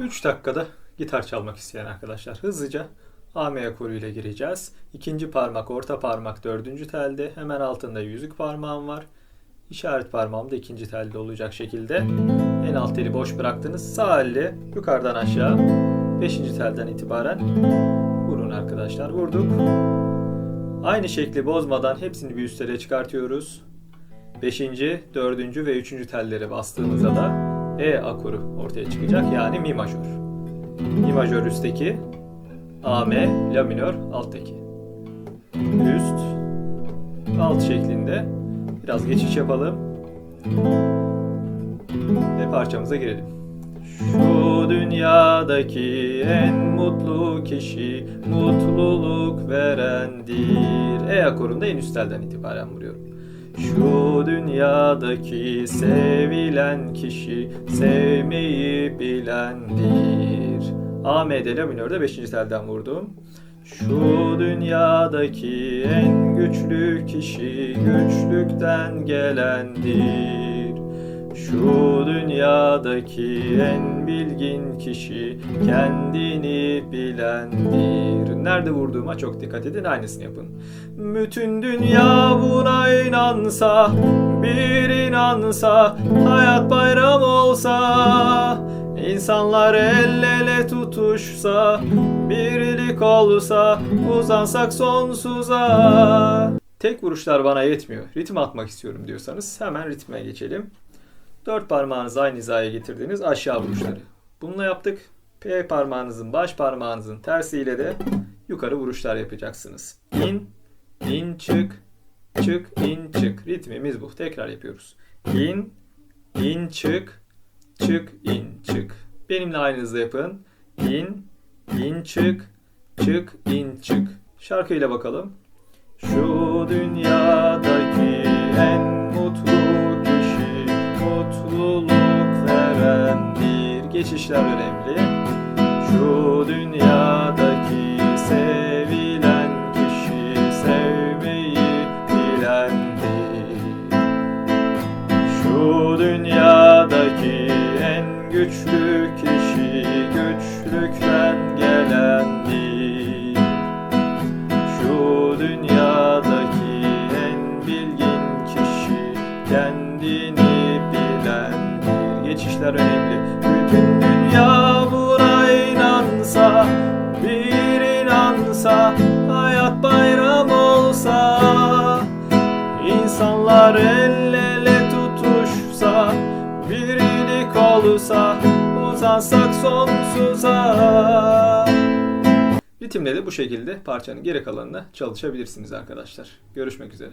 Üç dakikada gitar çalmak isteyen arkadaşlar hızlıca AM akoru ile gireceğiz. İkinci parmak, orta parmak dördüncü telde. Hemen altında yüzük parmağım var. İşaret parmağım da ikinci telde olacak şekilde. En alt teli boş bıraktınız. Sağ elle yukarıdan aşağı. Beşinci telden itibaren vurun arkadaşlar. Vurduk. Aynı şekli bozmadan hepsini bir üst tele çıkartıyoruz. Beşinci, dördüncü ve üçüncü telleri bastığımızda da E akoru ortaya çıkacak. Yani mi majör. Mi majör üstteki, AM, la minör alttaki. Üst, alt şeklinde. Biraz geçiş yapalım. Ve parçamıza girelim. Şu dünyadaki en mutlu kişi mutluluk verendir. E akorunda en üst telden itibaren vuruyorum. Şu dünyadaki sevilen kişi sevmeyi bilendir. A, M, D, La minörde 5. telden vurdum. Şu dünyadaki en güçlü kişi güçlükten gelendir. Şu dünyadaki en bilgin kişi kendini bilendir. Nerede vurduğuma çok dikkat edin, aynısını yapın. Bütün dünya buna inansa, bir inansa, hayat bayram olsa, insanlar el ele tutuşsa, birlik olsa, uzansak sonsuza. Tek vuruşlar bana yetmiyor. Ritim atmak istiyorum diyorsanız hemen ritme geçelim. Dört parmağınızı aynı hizaya getirdiğiniz aşağı vuruşları. Bununla yaptık. P parmağınızın baş parmağınızın tersiyle de yukarı vuruşlar yapacaksınız. İn, in, çık, çık, in, çık. Ritmimiz bu. Tekrar yapıyoruz. İn, in, çık, çık, in, çık. Benimle aynı hızla yapın. İn, in, çık, çık, in, çık. Şarkıyla bakalım. Şu dünyadaki Geçişler önemli. Şu dünyadaki sevilen kişi sevmeyi bilendir. Şu dünyadaki en güçlü kişi güçlükten gelendir. Şu dünyadaki en bilgin kişi kendini bilendir. Geçişler önemli. İnansa, hayat bayram olsa, insanlar el ele tutuşsa, birlik olsa, uzansak sonsuza. Ritimle de bu şekilde parçanın geri kalanına çalışabilirsiniz arkadaşlar. Görüşmek üzere.